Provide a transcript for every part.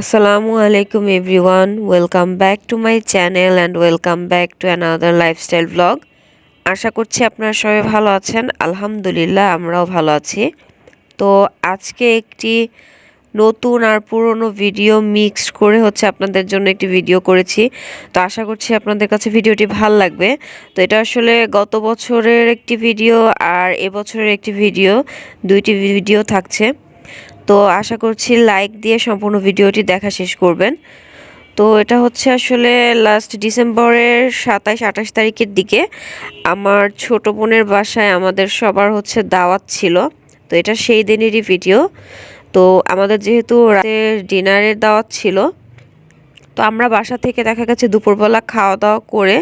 আসসালামু আলাইকুম everyone welcome back to my channel and welcome back to another lifestyle blog আশা করছি আপনারা সবাই ভালো আছেন। আলহামদুলিল্লাহ, আমরাও ভালো আছি। তো আজকে একটি নতুন আর পুরনো ভিডিও মিক্সড করে হচ্ছে আপনাদের জন্য একটি ভিডিও করেছি। তো আশা করছি আপনাদের কাছে ভিডিওটি ভালো লাগবে। তো এটা আসলে গত বছরের একটি ভিডিও আর এবছরের একটি ভিডিও দুইটি ভিডিও থাকছে। তো আশা করছি লাইক দিয়ে সম্পূর্ণ ভিডিওটি দেখা শেষ করবেন। তো এটা হচ্ছে আসলে লাস্ট ডিসেম্বরের সাতাশ আঠাশ তারিখের দিকে আমার ছোট বোনের বাসায় আমাদের সবার হচ্ছে দাওয়াত ছিল। তো এটা সেই দিনেরই ভিডিও তো আমাদের যেহেতু রাতের ডিনারের দাওয়াত ছিল তো আমরা বাসা থেকে দেখা গেছে দুপুরবেলা খাওয়া দাওয়া করে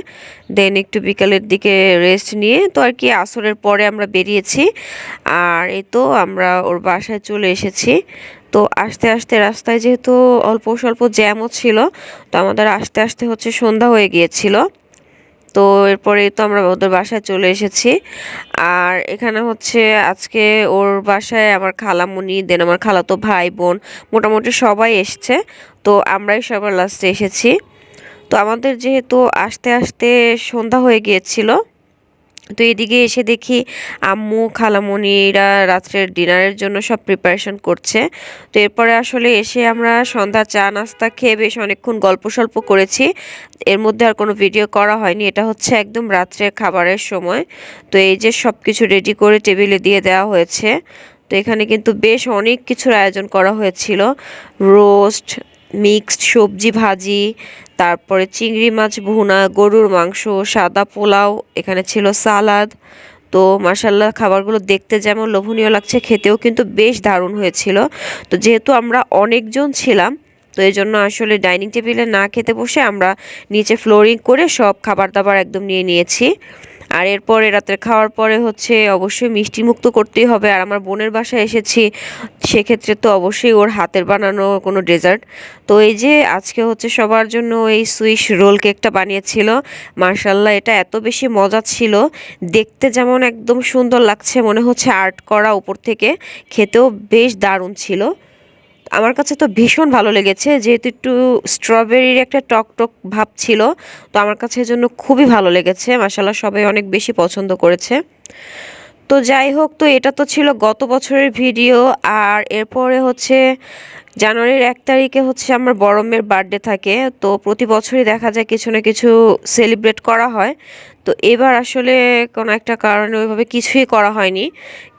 দেন একটু বিকালের দিকে রেস্ট নিয়ে তো আর কি আসরের পরে আমরা বেরিয়েছি। আর এই তো আমরা ওর বাসায় চলে এসেছি। তো আস্তে আস্তে রাস্তায় যেহেতু অল্প স্বল্প জ্যামও ছিল, তো আমাদের আস্তে আস্তে হচ্ছে সন্ধ্যা হয়ে গিয়েছিল। তো এরপরে তো আমরা ওদের বাসায় চলে এসেছি। আর এখানে হচ্ছে আজকে ওর বাসায় আমার খালামুনি, দেন আমার খালাতো ভাই বোন মোটামুটি সবাই এসছে। তো আমরাই সবার লাস্টে এসেছি। তো আমাদের যেহেতু আসতে আসতে সন্ধ্যা হয়ে গিয়েছিল তো এদিকে এসে দেখি আম্মু, খালামণিরা রাত্রের ডিনারের জন্য সব প্রিপারেশন করছে। তো এরপরে আসলে এসে আমরা সন্ধ্যা চা, নাস্তা খেয়ে বেশ অনেকক্ষণ গল্প সল্প করেছি। এর মধ্যে আর কোনো ভিডিও করা হয়নি। এটা হচ্ছে একদম রাত্রের খাবারের সময়। তো এই যে সব কিছু রেডি করে টেবিলে দিয়ে দেওয়া হয়েছে। তো এখানে কিন্তু বেশ অনেক কিছুর আয়োজন করা হয়েছিল। রোস্ট মিক্সড সবজি ভাজি, তারপরে চিংড়ি মাছ ভুনা, গরুর মাংস, সাদা পোলাও, এখানে ছিল সালাদ। তো মাসাল্লাহ খাবারগুলো দেখতে যেমন লোভনীয় লাগছে, খেতেও কিন্তু বেশ দারুণ হয়েছিল। তো যেহেতু আমরা অনেকজন ছিলাম, তো এই জন্য আসলে ডাইনিং টেবিলে না খেতে বসে আমরা নিচে ফ্লোরিং করে সব খাবার দাবার একদম নিয়ে নিয়েছি। আর এরপরে রাতের খাওয়ার পরে হচ্ছে অবশ্যই মিষ্টি মুক্ত করতেই হবে। আর আমার বোনের বাসায় এসেছি, সেক্ষেত্রে তো অবশ্যই ওর হাতের বানানো কোনো ডেজার্ট। তো এই যে আজকে হচ্ছে সবার জন্য এই সুইস রোল কেকটা বানিয়েছিল মার্শাল্লাহ এটা এত বেশি মজা ছিল, দেখতে যেমন একদম সুন্দর লাগছে, মনে হচ্ছে আর্ট করা উপর থেকে, খেতেও বেশ দারুণ ছিল। আমার কাছে তো ভীষণ ভালো লেগেছে, যেহেতু একটু স্ট্রবেরির একটা টক টক ভাব ছিল, তো আমার কাছে জন্য খুবই ভালো লেগেছে। মাসাল্লাহ সবাই অনেক বেশি পছন্দ করেছে। তো যাই হোক, তো এটা তো ছিল গত বছরের ভিডিও, আর এরপরে হচ্ছে জানুয়ারির এক তারিখে হচ্ছে আমার বড় মেয়ের বার্থডে থাকে, তো প্রতি বছরই দেখা যায় কিছু না কিছু সেলিব্রেট করা হয়। তো এবার আসলে কোনো একটা কারণে ওইভাবে কিছুই করা হয়নি,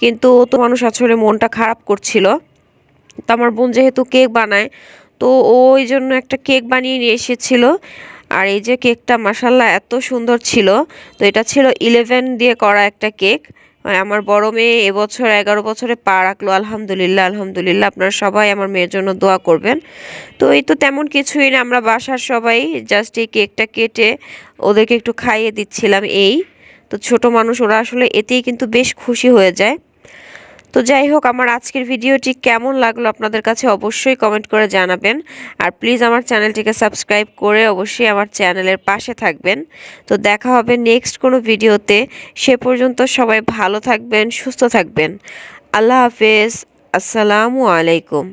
কিন্তু তো মানুষ আসলে মনটা খারাপ করছিল। তো আমার বোন যেহেতু কেক বানায়, তো ওই জন্য একটা কেক বানিয়ে নিয়ে এসেছিল। আর এই যে কেকটা মাসাল্লাহ এত সুন্দর ছিল। তো এটা ছিল ইলেভেন দিয়ে করা একটা কেক। আমার বড় মেয়ে এবছর এগারো বছরে পা রাখল, আলহামদুলিল্লাহ আলহামদুলিল্লাহ। আপনারা সবাই আমার মেয়ের জন্য দোয়া করবেন। তো এই তো তেমন কিছুই না, আমরা বাসার সবাই জাস্ট এই কেকটা কেটে ওদেরকে একটু খাইয়ে দিচ্ছিলাম এই। তো ছোট মানুষ, ওরা আসলে এতেই কিন্তু বেশ খুশি হয়ে যায়। তো যাই হোক, আমার আজকের ভিডিওটি কেমন লাগল আপনাদের কাছে অবশ্যই কমেন্ট করে জানাবেন। আর প্লিজ আমার চ্যানেলটিকে সাবস্ক্রাইব করে অবশ্যই আমার চ্যানেলের পাশে থাকবেন। তো দেখা হবে নেক্সট কোনো ভিডিওতে। সে পর্যন্ত সবাই ভালো থাকবেন, সুস্থ থাকবেন। আল্লাহ হাফেজ। আসসালামু আলাইকুম।